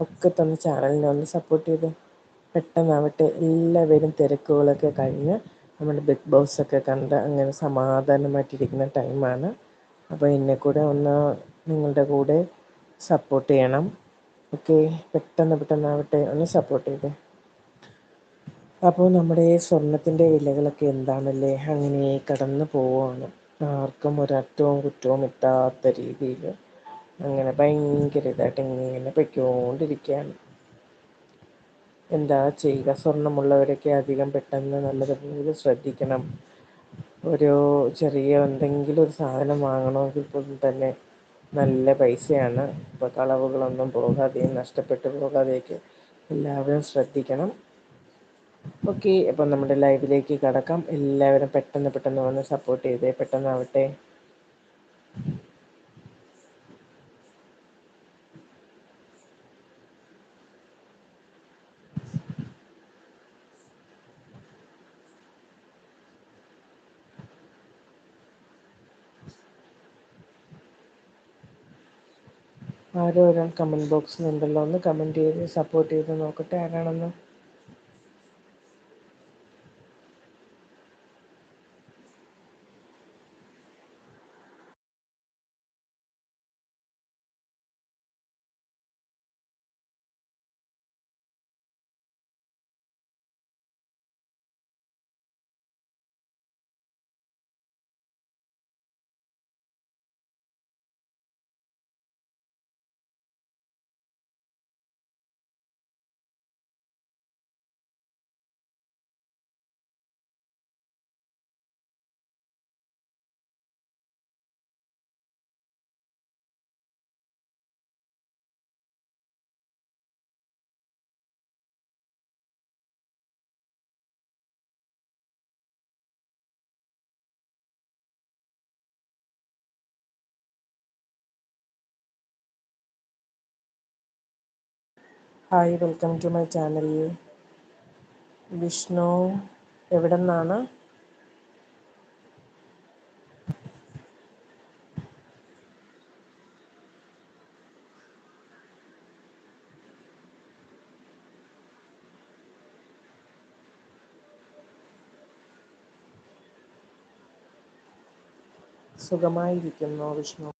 ഒക്കെ തന്ന് ചാനലിനെ ഒന്ന് സപ്പോർട്ട് ചെയ്ത് പെട്ടെന്നാവട്ടെ എല്ലാവരും തിരക്കുകളൊക്കെ കഴിഞ്ഞ് നമ്മുടെ ബിഗ് ബോസ് ഒക്കെ കണ്ട് അങ്ങനെ സമാധാനമായിട്ടിരിക്കുന്ന ടൈമാണ് അപ്പോൾ എന്നെ കൂടെ ഒന്ന് നിങ്ങളുടെ കൂടെ സപ്പോർട്ട് ചെയ്യണം. ഓക്കെ പെട്ടെന്ന് പെട്ടെന്നാവട്ടെ ഒന്ന് സപ്പോർട്ട് ചെയ്തേ. അപ്പോൾ നമ്മുടെ സ്വർണത്തിന്റെ വിലകളൊക്കെ എന്താണല്ലേ? അങ്ങനെ കടന്നു പോവുകയാണ് ആർക്കും ഒരറ്റവും കുറ്റവും എത്താത്ത രീതിയിൽ അങ്ങനെ ഭയങ്കര ഇതായിട്ട് ഇങ്ങനെ പൊയ്ക്കോണ്ടിരിക്കുകയാണ് എന്താ ചെയ്യുക? സ്വർണമുള്ളവരൊക്കെ അധികം പെട്ടെന്ന് നല്ലതുപോലെ ശ്രദ്ധിക്കണം. ഒരു ചെറിയ എന്തെങ്കിലും ഒരു സാധനം വാങ്ങണമെങ്കിൽ പോലും തന്നെ നല്ല പൈസയാണ്. ഇപ്പൊ കളവുകളൊന്നും പോകാതെയും നഷ്ടപ്പെട്ടു പോകാതെയൊക്കെ എല്ലാവരും ശ്രദ്ധിക്കണം. ഓക്കെ അപ്പം നമ്മുടെ ലൈവിലേക്ക് കടക്കാം. എല്ലാവരും പെട്ടെന്ന് പെട്ടെന്ന് വന്ന് സപ്പോർട്ട് ചെയ്തേ പെട്ടെന്നാവട്ടെ. ആരോ ഒരാൾ കമന്റ് ബോക്സിലുണ്ടല്ലോ ഒന്ന് കമന്റ് ചെയ്ത് സപ്പോർട്ട് ചെയ്ത് നോക്കട്ടെ ആരാണെന്ന്. Hi welcome to my channel. Vishnu എവിടെ നിന്നാണ് സുഖമായിരിക്കുന്നു വിഷ്ണു.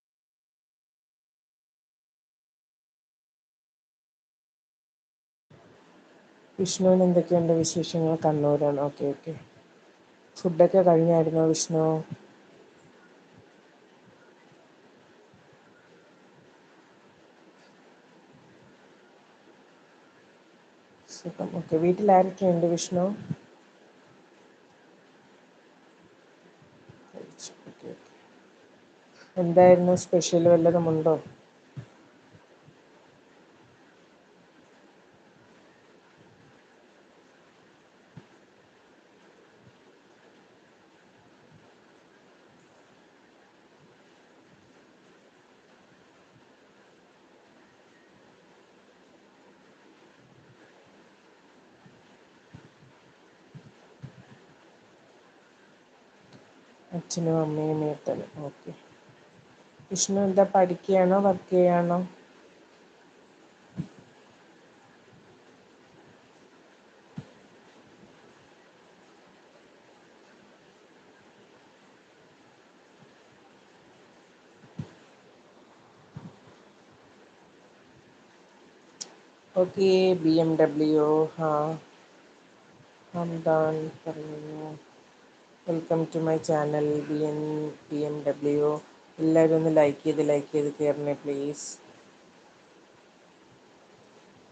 വിഷ്ണുവിന് എന്തൊക്കെയുണ്ട് വിശേഷങ്ങൾ? കണ്ണൂരാണ്. Okay okay. ഫുഡൊക്കെ കഴിഞ്ഞായിരുന്നോ വിഷ്ണു? സുഖം. ഓക്കെ വീട്ടിൽ ആരൊക്കെയുണ്ട് വിഷ്ണു എന്തായിരുന്നു? സ്പെഷ്യൽ വല്ലതും അച്ഛനും അമ്മയും ഏട്ടനും ഓക്കെ. വിഷ്ണു എന്താ പഠിക്കുകയാണോ? വർക്ക് ചെയ്യുകയാണോ? ഓക്കെ ബി എം ഡബ്ല്യു ഹാ ഹംദാൻ പറയുന്നു welcome to my channel B N B M W എല്ലാവരും ഒന്ന് ലൈക്ക് ചെയ്ത് ലൈക്ക് ചെയ്ത് കയറണേ പ്ലീസ്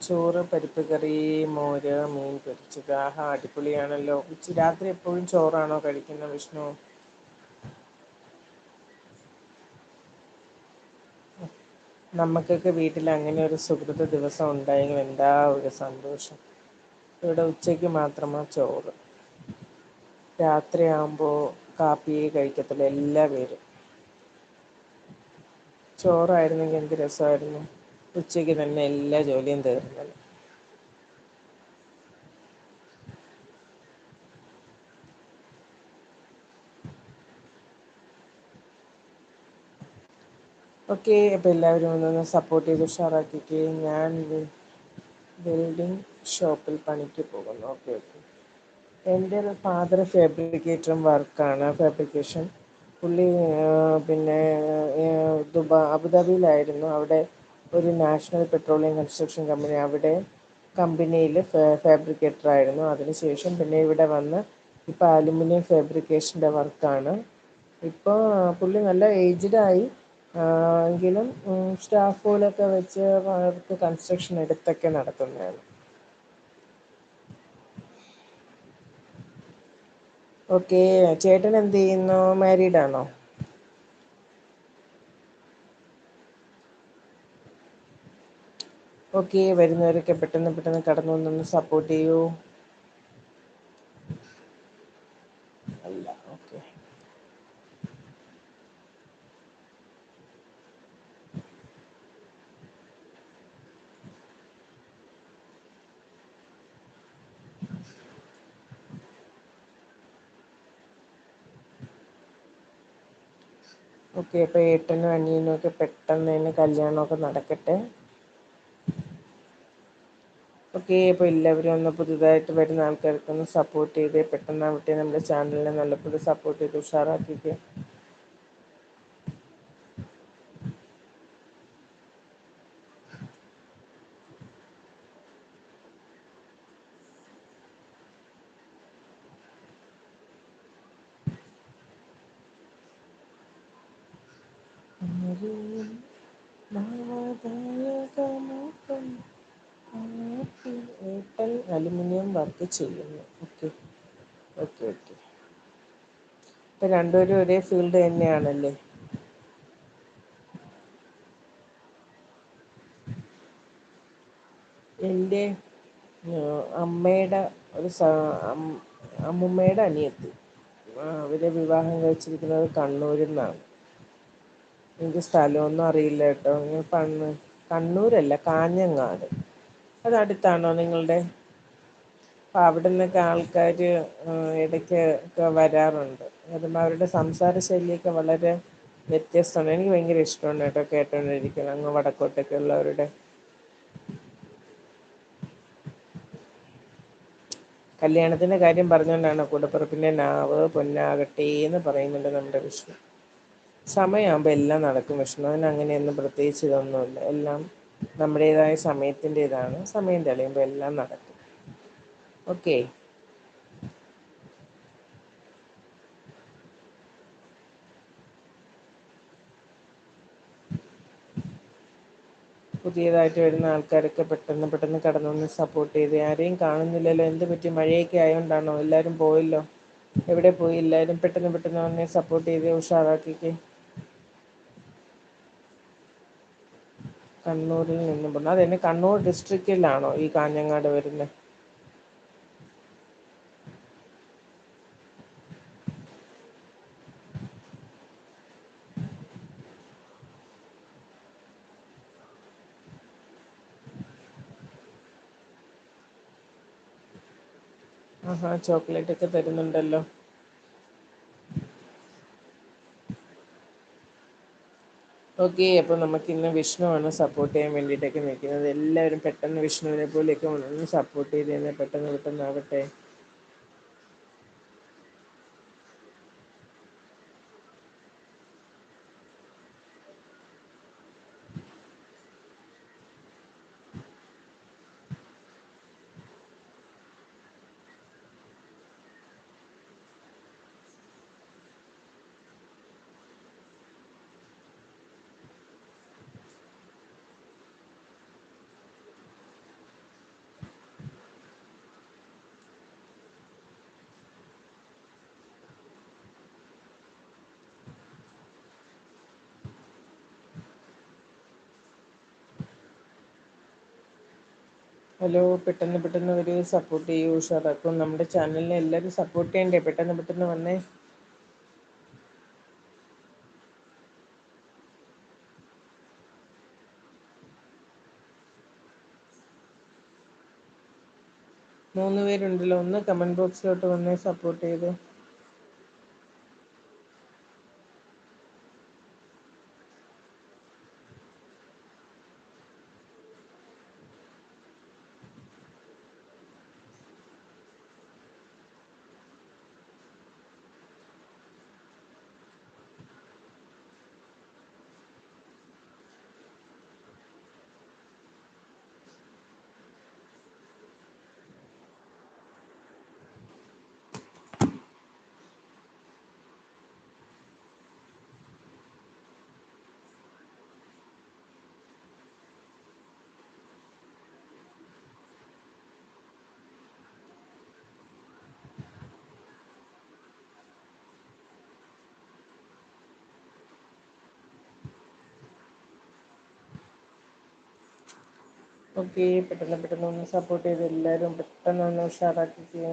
ചോറ് പരിപ്പ് കറി മോര് മീൻ പൊരിച്ചത്. ആഹാ അടിപൊളിയാണല്ലോ. ഉച്ച രാത്രി എപ്പോഴും ചോറാണോ കഴിക്കുന്ന വിഷ്ണു? നമുക്കൊക്കെ വീട്ടിൽ അങ്ങനെ ഒരു സുഹൃത്ത് ദിവസം ഉണ്ടായെങ്കിൽ എന്താ ഒരു സന്തോഷം? ഇവിടെ ഉച്ചയ്ക്ക് മാത്രമാ ചോറ്. രാത്രിയാകുമ്പോൾ കാപ്പിയേ കഴിക്കത്തുള്ളൂ എല്ലാ പേരും. ചോറായിരുന്നെങ്കിൽ എന്ത് രസമായിരുന്നു? ഉച്ചയ്ക്ക് തന്നെ എല്ലാ ജോലിയും തീർന്നത് ഓക്കെ അപ്പോൾ എല്ലാവരും ഒന്നൊന്ന് സപ്പോർട്ട് ചെയ്ത് ഉഷാറാക്കിക്കേ. ഞാൻ വെൽഡിംഗ് ഷോപ്പിൽ പണിക്ക് പോകുന്നു. Okay okay. എന്റെ ഫാദർ ഫാബ്രിക്കേറ്ററും വർക്കാണ് ഫാബ്രിക്കേഷൻ പുള്ളി പിന്നെ ദുബ അബുദാബിയിലായിരുന്നു. അവിടെ ഒരു നാഷണൽ പെട്രോളിയം കൺസ്ട്രക്ഷൻ കമ്പനി അവിടെ കമ്പനിയിൽ ഫാബ്രിക്കേറ്റർ ആയിരുന്നു. അതിനുശേഷം പിന്നെ ഇവിടെ വന്ന് ഇപ്പോൾ അലുമിനിയം ഫാബ്രിക്കേഷന്റെ വർക്കാണ് ഇപ്പോൾ പുള്ളി നല്ല ഏജ്ഡായി എങ്കിലും സ്റ്റാഫുകളൊക്കെ വെച്ച് അവർക്ക് കൺസ്ട്രക്ഷൻ എടുത്തൊക്കെ നടത്തുന്നതാണ്. ഓക്കേ ചേട്ടൻ എന്ത് ചെയ്യുന്നു? മാരീഡ് ആണോ? ഓക്കെ വരുന്നവരൊക്കെ പെട്ടെന്ന് പെട്ടെന്ന് കടന്നു വന്നൊന്ന് സപ്പോർട്ട് ചെയ്യൂ. അല്ല ഓക്കെ. ഓക്കെ അപ്പൊ ഏട്ടനും അനിയനും ഒക്കെ പെട്ടെന്ന് തന്നെ കല്യാണമൊക്കെ നടക്കട്ടെ. ഓക്കെ അപ്പൊ എല്ലാവരും ഒന്ന് പുതുതായിട്ട് വരുന്ന ആൾക്കാർക്ക് ഒന്ന് സപ്പോർട്ട് ചെയ്ത് പെട്ടെന്ന് ആവട്ടെ നമ്മുടെ ചാനലിനെ നല്ലപോലെ സപ്പോർട്ട് ചെയ്ത് ഉഷാറാക്കിക്കെ ഏട്ടൽ അലുമിനിയം വർക്ക് ചെയ്യുന്നു. ഓക്കെ. Okay okay. ഇപ്പം രണ്ടുപേരും ഒരേ ഫീൽഡ് തന്നെയാണല്ലേ? എന്റെ അമ്മയുടെ ഒരു അമ്മൂമ്മയുടെ അനിയത്തി. അവരെ വിവാഹം കഴിച്ചിരിക്കുന്നത് കണ്ണൂരിന്നാണ് എനിക്ക് സ്ഥലമൊന്നും അറിയില്ല കേട്ടോ. പണ് കണ്ണൂരല്ല കാഞ്ഞങ്ങാട്. അത് അടുത്താണോ നിങ്ങളുടെ? അവിടെ നിന്നൊക്കെ ആൾക്കാർ ഇടയ്ക്ക് ഒക്കെ വരാറുണ്ട്. അതും അവരുടെ സംസാര ശൈലിയൊക്കെ വളരെ വ്യത്യസ്തമാണ്. എനിക്ക് ഭയങ്കര ഇഷ്ടമാണ് കേട്ടോ കേട്ടോണ്ടിരിക്കുന്നത് അങ്ങ് വടക്കോട്ടൊക്കെ ഉള്ളവരുടെ. കല്യാണത്തിന്റെ കാര്യം പറഞ്ഞുകൊണ്ടാണ് കൂടപ്പറപ്പിന്റെ നാവ് പൊന്നാകട്ടേന്ന് പറയുന്നുണ്ട് നമ്മുടെ വിഷ്ണു. സമയമാവുമ്പോ എല്ലാം നടക്കും. വിഷ്ണു അതിന് അങ്ങനെയൊന്നും പ്രത്യേകിച്ച് ഇതൊന്നുമില്ല. എല്ലാം നമ്മുടേതായ സമയത്തിന്റെതാണ് സമയം തെളിയുമ്പോൾ എല്ലാം നടക്കും. ഓക്കെ. പുതിയതായിട്ട് വരുന്ന ആൾക്കാരൊക്കെ പെട്ടെന്ന് പെട്ടെന്ന് കടന്നു വന്ന് സപ്പോർട്ട് ചെയ്ത് ആരെയും കാണുന്നില്ലല്ലോ. എന്ത് പറ്റി? മഴയൊക്കെ ആയതുകൊണ്ടാണോ എല്ലാവരും പോയല്ലോ? എവിടെ പോയി? എല്ലാവരും പെട്ടെന്ന് പെട്ടെന്ന് വന്ന് സപ്പോർട്ട് ചെയ്ത് ഉഷാറാക്കിക്കെ. കണ്ണൂരിൽ നിന്നും പറഞ്ഞു അതന്നെ കണ്ണൂർ ഡിസ്ട്രിക്റ്റിലാണോ ഈ കാഞ്ഞങ്ങാട് വരുന്നത് ആഹാ ചോക്ലേറ്റ് ഒക്കെ തരുന്നുണ്ടല്ലോ. ഓക്കെ അപ്പൊ നമുക്ക് ഇന്ന് വിഷ്ണുവാണ് സപ്പോർട്ട് ചെയ്യാൻ വേണ്ടിയിട്ടൊക്കെ നിൽക്കുന്നത്. എല്ലാവരും പെട്ടെന്ന് വിഷ്ണുവിനെ പോലെയൊക്കെ ഒന്ന് സപ്പോർട്ട് ചെയ്ത് തന്നെ പെട്ടെന്ന് പെട്ടെന്നാവട്ടെ. ഹലോ പെട്ടെന്ന് പെട്ടെന്ന് ഒരു സപ്പോർട്ട് ചെയ്യൂ ഉഷാറാക്കും നമ്മുടെ ചാനലിനെ എല്ലാവരും സപ്പോർട്ട് ചെയ്യണ്ടേ? പെട്ടെന്ന് പെട്ടെന്ന് വന്നേ. മൂന്ന് പേരുണ്ടല്ലോ. ഒന്ന് കമന്റ് ബോക്സിലോട്ട് വന്നേ സപ്പോർട്ട് ചെയ്ത്. ഓക്കെ പെട്ടെന്ന് പെട്ടെന്ന് ഒന്ന് സപ്പോർട്ട് ചെയ്ത് എല്ലാവരും പെട്ടെന്ന് ഒന്ന് ഉഷാറാക്കിക്കേ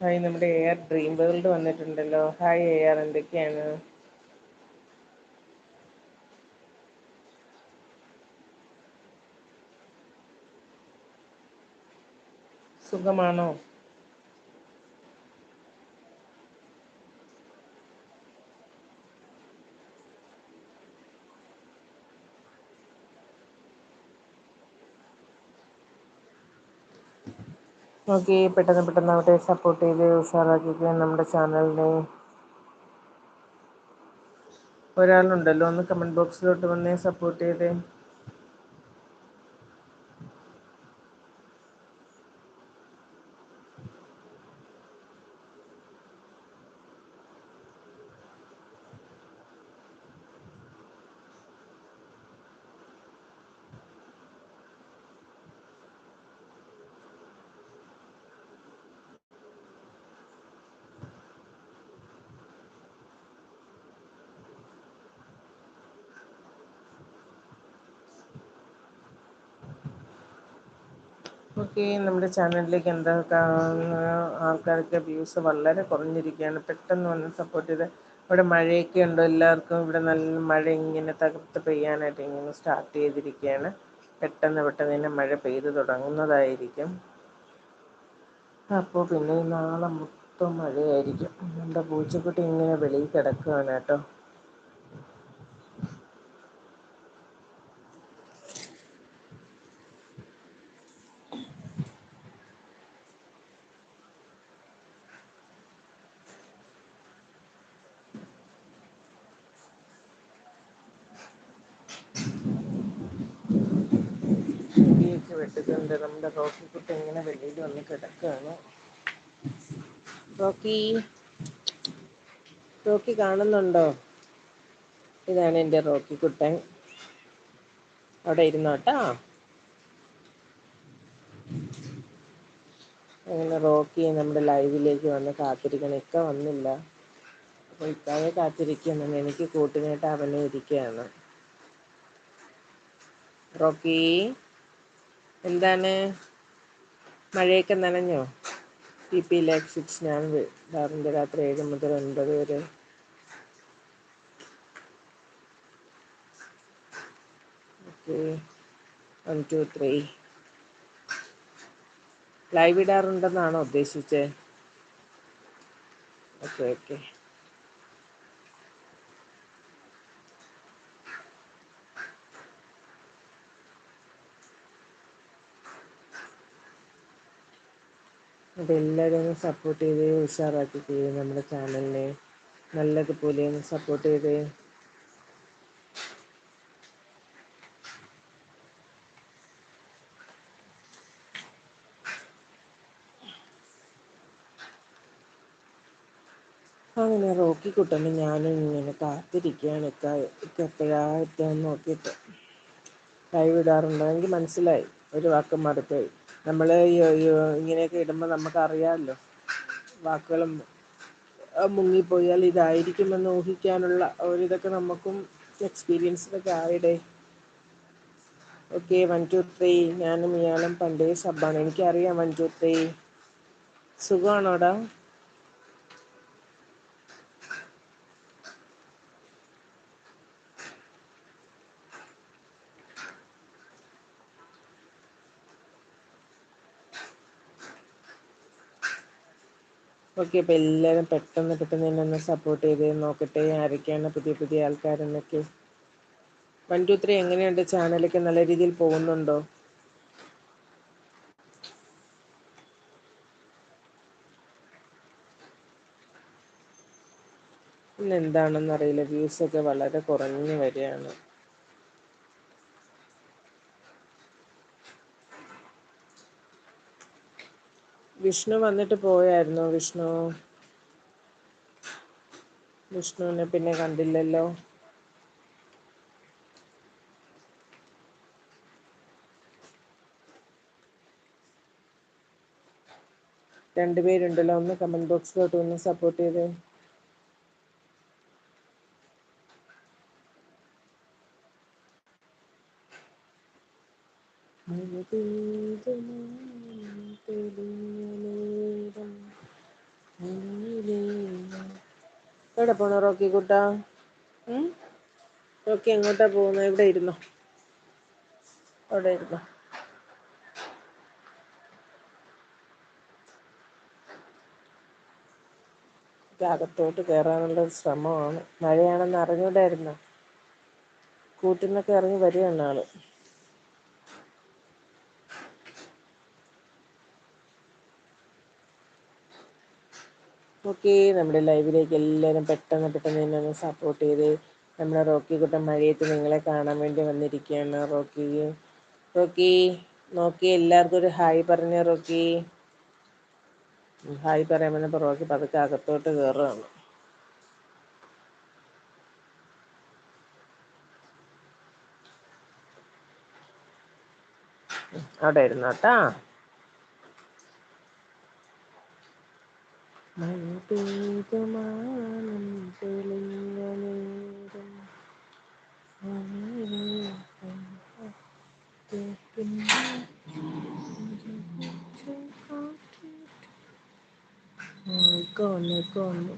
ഹായ് നമ്മുടെ എ ആർ ഡ്രീം വേൾഡ് വന്നിട്ടുണ്ടല്ലോ. ഹായ് എ ആർ എന്തൊക്കെയാണ്? സുഖമാണോ? ഓക്കെ പെട്ടെന്ന് പെട്ടെന്ന് അവരെ സപ്പോർട്ട് ചെയ്ത് ഉഷാറാക്കിക്കുകയും നമ്മുടെ ചാനലിനെ ഒരാളുണ്ടല്ലോ ഒന്ന് കമന്റ് ബോക്സിലോട്ട് വന്നേ സപ്പോർട്ട് ചെയ്തേ. ഓക്കെ നമ്മുടെ ചാനലിലേക്ക് എന്താ ആൾക്കാർക്ക് വ്യൂസ് വളരെ കുറഞ്ഞിരിക്കുകയാണ്. പെട്ടെന്ന് വന്ന് സപ്പോർട്ട് ചെയ്ത് ഇവിടെ മഴയൊക്കെ ഉണ്ടോ? എല്ലാവർക്കും ഇവിടെ നല്ല മഴ ഇങ്ങനെ തകർത്ത് പെയ്യാനായിട്ട് ഇങ്ങനെ സ്റ്റാർട്ട് ചെയ്തിരിക്കുകയാണ്. പെട്ടെന്ന് പെട്ടെന്ന് തന്നെ മഴ പെയ്തു തുടങ്ങുന്നതായിരിക്കും. അപ്പോൾ പിന്നെ നാളെ മൊത്തം മഴയായിരിക്കും. നമ്മുടെ പൂച്ചക്കുട്ടി ഇങ്ങനെ വെളിയിൽ കിടക്കുകയാണ് കേട്ടോ. ഇടിയൊക്കെ വെട്ടുന്നുണ്ട് റോക്കി കുട്ടി ഇങ്ങനെ വെളിയിൽ വന്ന് കിടക്കുകയാണ്. റോക്കി റോക്കി കാണുന്നുണ്ടോ? ഇതാണ് എന്റെ റോക്കി കുട്ടൻ. അവിടെ ഇരുന്നോട്ടാ അങ്ങനെ റോക്കി നമ്മുടെ ലൈവിലേക്ക് വന്ന് കാത്തിരിക്കണം. ഇക്ക വന്നില്ല. അപ്പൊ ഇക്കായെ കാത്തിരിക്കുന്നു. എനിക്ക് കൂട്ടിനായിട്ട് അവനെ ഇരിക്കുകയാണ്. റോക്കി. എന്താണ്? മഴയൊക്കെ നനഞ്ഞോ? പി പി ലാക് സിക്സ് ഞാൻ ഡാറിന്റെ രാത്രി ഏഴ് മുതൽ ഒൻപത് വരെ. Okay. One two three live ഇടാറുണ്ടെന്നാണോ ഉദ്ദേശിച്ചത് ഓക്കെ ഓക്കെ. അപ്പോൾ എല്ലാവരും ഒന്ന് സപ്പോർട്ട് ചെയ്ത് നമ്മുടെ ചാനലിനെ നല്ലതുപോലെ ഒന്ന് സപ്പോർട്ട് ചെയ്ത്. അങ്ങനെ റോക്കി കുട്ടനെ ഞാനും ഇങ്ങനെ കാത്തിരിക്കുകയാണ്. എപ്പോഴാ എത്തുകയെന്ന് നോക്കിയിട്ട്. കൈവിടാറുണ്ടോ? എനിക്ക് മനസ്സിലായി. ഒരു വാക്ക് മറുപടി നമ്മൾ ഇങ്ങനെയൊക്കെ ഇടുമ്പോൾ നമുക്കറിയാമല്ലോ. വാക്കുകളും പോയാൽ മുങ്ങിപ്പോയാൽ ഇതായിരിക്കുമെന്ന് ഊഹിക്കാനുള്ള ഒരിതൊക്കെ നമുക്കും എക്സ്പീരിയൻസിലൊക്കെ ആയിടെ. ഓക്കെ വൺ ടു ത്രീ ഞാനും ഇയാളും പണ്ടേ സബ്ബാണ്. എനിക്കറിയാം വൺ ടു ത്രീ സുഖമാണോടാ? ഓക്കെ അപ്പോൾ എല്ലാവരും പെട്ടെന്ന് പെട്ടെന്ന് തന്നെ ഒന്ന് സപ്പോർട്ട് ചെയ്ത് നോക്കട്ടെ ആരൊക്കെയാണ് പുതിയ പുതിയ ആൾക്കാരെന്നൊക്കെ. വൺ ടു ത്രീ എങ്ങനെയുണ്ട്? ചാനലൊക്കെ നല്ല രീതിയിൽ പോകുന്നുണ്ടോ? ഇന്ന് വ്യൂസ് ഒക്കെ വളരെ കുറഞ്ഞു വരികയാണ്. വിഷ്ണു വന്നിട്ട് പോയായിരുന്നു. വിഷ്ണു വിഷ്ണുവിനെ പിന്നെ കണ്ടില്ലല്ലോ. രണ്ടുപേരുണ്ടല്ലോ. ഒന്ന് കമന്റ് ബോക്സിലോട്ട് ഒന്ന് സപ്പോർട്ട് ചെയ്ത്. മഴ എവിടെ പോണോ റോക്കി കുട്ടാ? റോക്കി എങ്ങോട്ടാ പോകുന്നു? ഇവിടെ ഇരുന്നോ. അവിടെ ഇരുന്നോ. അകത്തോട്ട് കയറാനുള്ള ശ്രമമാണ്. മഴയാണെന്ന് അറിഞ്ഞൂടായിരുന്നു? കൂട്ടിൽ നിന്നൊക്കെ ഇറങ്ങി വരികയാണ് ആൾ. ഓക്കെ നമ്മുടെ ലൈവിലേക്ക് എല്ലാവരും പെട്ടെന്ന് പെട്ടെന്ന് തന്നെ ഒന്ന് സപ്പോർട്ട് ചെയ്ത് നമ്മുടെ റോക്കി കുട്ടൻ മഴയത്ത് നിങ്ങളെ കാണാൻ വേണ്ടി വന്നിരിക്കുകയാണ്. റോക്കി റോക്കി നോക്കി എല്ലാവർക്കും ഒരു ഹായ് പറഞ്ഞ റോക്കി? ഹായ് പറയാമെന്നപ്പോൾ റോക്കി പതുക്കെ അകത്തോട്ട് കയറുകയാണ് അവിടെ ഇരുന്നു കേട്ടാ മഴ പെയ്തു മാനം തെളിഞ്ഞ നേരം ഇക്ക വന്നു ഇക്ക വന്നു